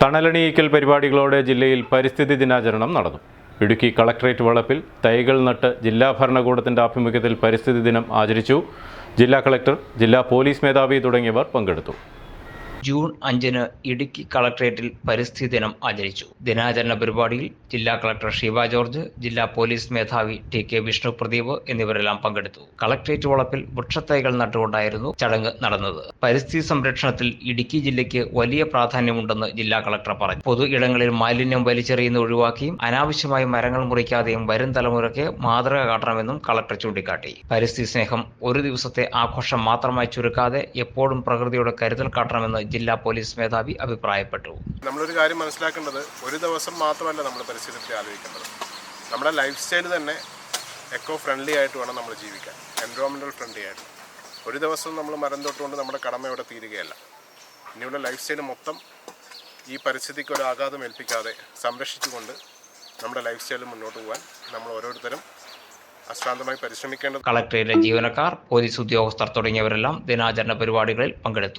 തണലണിയിക്കൽ പരിപാടികളോടെ ജില്ലയിൽ പരിസ്ഥിതി ദിനാചരണം നടന്നു. ഇടുക്കി കളക്ടറേറ്റ് വളപ്പിൽ തൈകൾ നട്ട് ജില്ലാ ഭരണകൂടത്തിന്റെ ആഭിമുഖ്യത്തിൽ പരിസ്ഥിതി ദിനം ആചരിച്ചു. ജില്ലാ കളക്ടർ ജില്ലാ പോലീസ് മേധാവി തുടങ്ങിയവർ പങ്കെടുത്തു. ജൂൺ അഞ്ചിന് ഇടുക്കി കളക്ട്രേറ്റിൽ പരിസ്ഥിതി ദിനം ആചരിച്ചു. ദിനാചരണ പരിപാടിയിൽ ജില്ലാ കളക്ടർ ഷീബ ജോർജ് ജില്ലാ പോലീസ് മേധാവി ടി കെ വിഷ്ണു പ്രദീപ് എന്നിവരെല്ലാം പങ്കെടുത്തു. കളക്ട്രേറ്റ് വളപ്പിൽ വൃക്ഷത്തൈകൾ നട്ടുകൊണ്ടായിരുന്നു ചടങ്ങ് നടന്നത്. പരിസ്ഥിതി സംരക്ഷണത്തിൽ ഇടുക്കി ജില്ലയ്ക്ക് വലിയ പ്രാധാന്യമുണ്ടെന്ന് ജില്ലാ കളക്ടർ പറഞ്ഞു. പൊതു ഇടങ്ങളിൽ മാലിന്യം വലിച്ചെറിയുന്ന ഒഴിവാക്കിയും അനാവശ്യമായി മരങ്ങൾ മുറിക്കാതെയും വരും തലമുറയ്ക്ക് മാതൃക കാട്ടണമെന്നും കളക്ടർ ചൂണ്ടിക്കാട്ടി. പരിസ്ഥിതി സ്നേഹം ഒരു ദിവസത്തെ ആഘോഷം മാത്രമായി ചുരുക്കാതെ എപ്പോഴും പ്രകൃതിയുടെ കരുതൽ കാട്ടണമെന്ന് ജില്ലാ പോലീസ് മേധാവി അഭിപ്രായപ്പെട്ടു. നമ്മളൊരു കാര്യം മനസ്സിലാക്കേണ്ടത് ഒരു ദിവസം മാത്രമല്ല നമ്മൾ പരിസ്ഥിതിയെ ആലോചിക്കേണ്ടത്. നമ്മുടെ ലൈഫ് സ്റ്റൈൽ തന്നെ എക്കോ ഫ്രണ്ട്ലി ആയിട്ട് വേണം നമ്മൾ ജീവിക്കാൻ. എൻവയോൺമെന്റൽ ഫ്രണ്ട്ലി ആയിട്ട്. ഒരു ദിവസം നമ്മൾ മരം തൊട്ടുകൊണ്ട് നമ്മുടെ കടമ ഇവിടെ തീരുകയല്ല. ഇനിയുള്ള ലൈഫ് സ്റ്റൈൽ മൊത്തം ഈ പരിസ്ഥിതിക്ക് ഒരു ആഘാതം ഏൽപ്പിക്കാതെ സംരക്ഷിച്ചുകൊണ്ട് നമ്മുടെ ലൈഫ് സ്റ്റൈൽ മുന്നോട്ട് പോകാൻ നമ്മൾ ഓരോരുത്തരും അശ്രാന്തമായി പരിശ്രമിക്കേണ്ടത് കളക്ടറേറ്റിലെ ജീവനക്കാർ പോലീസ് ഉദ്യോഗസ്ഥർ തുടങ്ങിയവരെല്ലാം ദിനാചരണ പരിപാടികളിൽ പങ്കെടുത്തു.